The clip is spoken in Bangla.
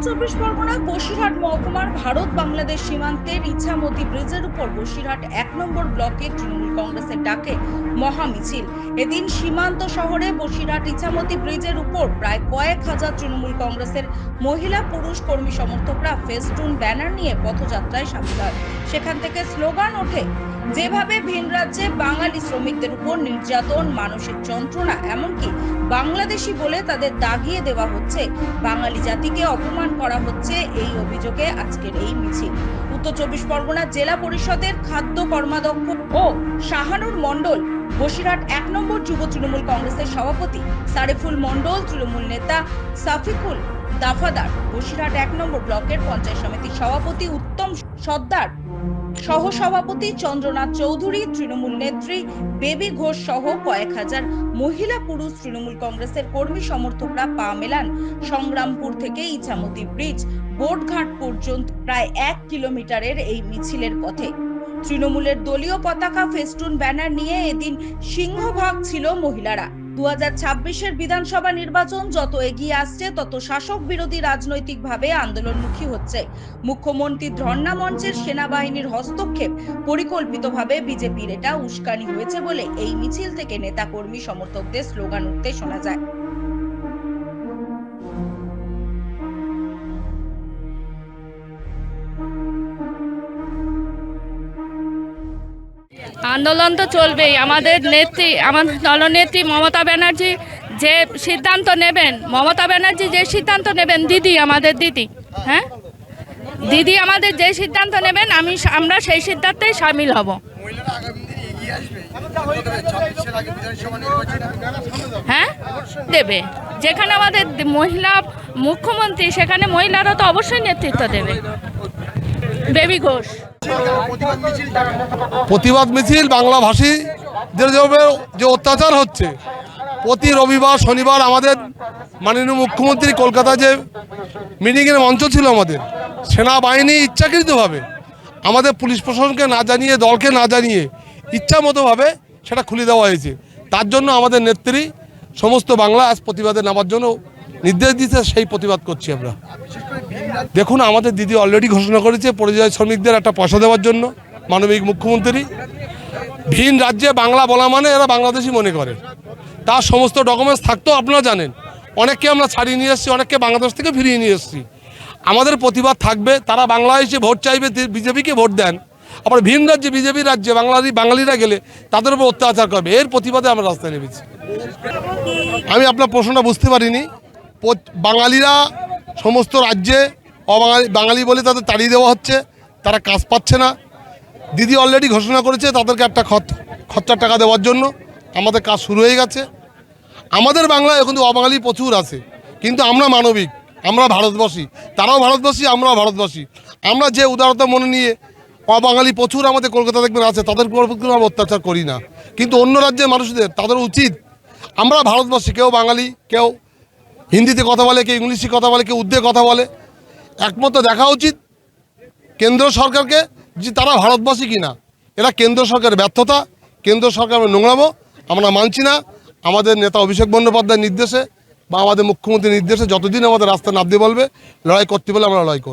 চব্বিশ পরগনা, বসিরহাট মহকুমার ভারত বাংলাদেশ সীমান্তের ইছামতি ব্রিজের উপর বসিরহাট এক নম্বর ব্লকে তৃণমূল কংগ্রেসের ডাকে মহা মিছিল এদিন সীমান্ত শহরে বসিরহাট ইছামতি ব্রিজের উপর প্রায় কয়েক হাজার তৃণমূল কংগ্রেসের মহিলা, পুরুষ কর্মী সমর্থকরা ফেস্টুন, ব্যানার নিয়ে পথযাত্রায় সামিল হয়। সেখান থেকে স্লোগান ওঠে যেভাবে ভিন রাজ্যে বাঙালি শ্রমিকদের উপর নির্যাতন, মানসিক যন্ত্রণা, এমনকি বাংলাদেশি বলে তাদের দাগিয়ে দেওয়া হচ্ছে, বাঙালি জাতিকে অপমান করা হচ্ছে এই অভিযোগে আজকের এই মিছিল। উত্তর চব্বিশ পরগনা জেলা পরিষদের খাদ্য কর্মাধ্যক্ষ ও শাহানুর মণ্ডল, বসিরহাট এক নম্বর যুব তৃণমূল কংগ্রেসের সভাপতি সারেফুল মণ্ডল, তৃণমূল নেতা সাফিকুল দাফাদার, বসিরহাট এক নম্বর ব্লকের পঞ্চায়েত সমিতির সভাপতি উত্তম সর্দার সহসভাপতি চন্দ্রনাথ চৌধুরী, তৃণমূল নেত্রী বেবি ঘোষ সহ কয়েক হাজার মহিলা পুরুষ তৃণমূল কংগ্রেসের কর্মী সমর্থকরা পা মেলান। সংগ্রামপুর থেকে ইছামতি ব্রিজ, বোটঘাট পর্যন্ত প্রায় এক কিলোমিটারের এই মিছিলের পথে। তৃণমূলের দলীয় পতাকা, ফেস্টুন, ব্যানার নিয়ে এদিন সিংহভাগ ছিল মহিলারা। দু হাজার ছাব্বিশের বিধানসভা নির্বাচন যত এগিয়ে আসছে, তত শাসক বিরোধী রাজনৈতিকভাবে আন্দোলনমুখী হচ্ছে। মুখ্যমন্ত্রী ধর্ণা মঞ্চের সেনাবাহিনীর হস্তক্ষেপ পরিকল্পিতভাবে বিজেপির এটা উস্কানি হয়েছে বলে এই মিছিল থেকে নেতাকর্মী সমর্থকদের স্লোগান উঠতে শোনা যায়। আন্দোলন তো চলবেই। আমাদের নেত্রী আমাদের দলনেত্রী মমতা ব্যানার্জি যে সিদ্ধান্ত নেবেন, মমতা ব্যানার্জি যে সিদ্ধান্ত নেবেন, দিদি আমাদের দিদি হ্যাঁ? দিদি আমাদের যে সিদ্ধান্ত নেবেন, আমি আমরা সেই সিদ্ধান্তেই সামিল হব। হ্যাঁ? দেবে। যেখানে আমাদের মহিলা, মুখ্যমন্ত্রী, সেখানে মহিলারা তো অবশ্যই নেতৃত্ব দেবে। বেবি ঘোষ। প্রতিবাদ মিছিল যে যে অত্যাচার হচ্ছে, প্রতি রবিবার, শনিবার আমাদের মাননীয় মুখ্যমন্ত্রী কলকাতা যে মিটিংয়ের মঞ্চ ছিল আমাদের, সেনাবাহিনী ইচ্ছাকৃতভাবে আমাদের পুলিশ প্রশাসনকে না জানিয়ে, দলকে না জানিয়ে ইচ্ছামতোভাবে সেটা খুলে দেওয়া হয়েছে। তার জন্য আমাদের নেত্রী সমস্ত বাংলা আজ প্রতিবাদে নামার জন্য নির্দেশ দিতে সেই প্রতিবাদ করছি আমরা। দেখুন, আমাদের দিদি অলরেডি ঘোষণা করেছে পরিযায়ী শ্রমিকদের একটা পয়সা দেওয়ার জন্য, মানবিক মুখ্যমন্ত্রী। ভিন রাজ্যে বাংলা বলা মানে এরা বাংলাদেশি মনে করে। তার সমস্ত ডকুমেন্টস থাকতেও আপনারা জানেন। অনেককে আমরা ছাড়িয়ে নিয়ে এসেছি, অনেককে বাংলাদেশ থেকে ফিরিয়ে নিয়ে এসেছি। আমাদের প্রতিবাদ থাকবে, তারা বাংলায় এসে ভোট চাইবে বিজেপিকে ভোট দেন। আবার ভিন রাজ্যে, বিজেপি রাজ্যে বাংলারই বাঙালিরা গেলে তাদের উপর অত্যাচার করবে। এর প্রতিবাদে আমরা রাস্তায় নেমেছি। আমি আপনার প্রশ্নটা বুঝতে পারিনি। বাঙালিরা সমস্ত রাজ্যে অবাঙালি বাঙালি বলে তাদের তাড়িয়ে দেওয়া হচ্ছে, তারা কাজ পাচ্ছে না। দিদি অলরেডি ঘোষণা করেছে তাদেরকে একটা খত খরচার টাকা দেওয়ার জন্য। আমাদের কাজ শুরু হয়ে গেছে। আমাদের বাংলায় কিন্তু অবাঙালি প্রচুর আছে। কিন্তু আমরা মানবিক, আমরা ভারতবাসী। তারাও ভারতবাসী, আমরাও ভারতবাসী। আমরা যে উদারতা মনে নিয়ে অবাঙালি প্রচুর আমাদের কলকাতা দেখবেন আছে, তাদের কিন্তু আমরা অত্যাচার করি না। কিন্তু অন্য রাজ্যের মানুষদের, তাদের উচিত। আমরা ভারতবাসী, কেউ বাঙালি, কেউ হিন্দিতে কথা বলে, কেউ ইংলিশে কথা বলে, কেউ উর্দুতে কথা বলে একমাত্র দেখা উচিত কেন্দ্র সরকারকে যে তারা ভারতবাসী কিনা। এরা কেন্দ্র সরকারের ব্যর্থতা, কেন্দ্র সরকারের নোংরামো আমরা মানছি না। আমাদের নেতা অভিষেক বন্দ্যোপাধ্যায়ের নির্দেশে বা আমাদের মুখ্যমন্ত্রীর নির্দেশে যতদিন আমাদের রাস্তা নামতে বলবে লড়াই করতে বলে আমরা লড়াই করব।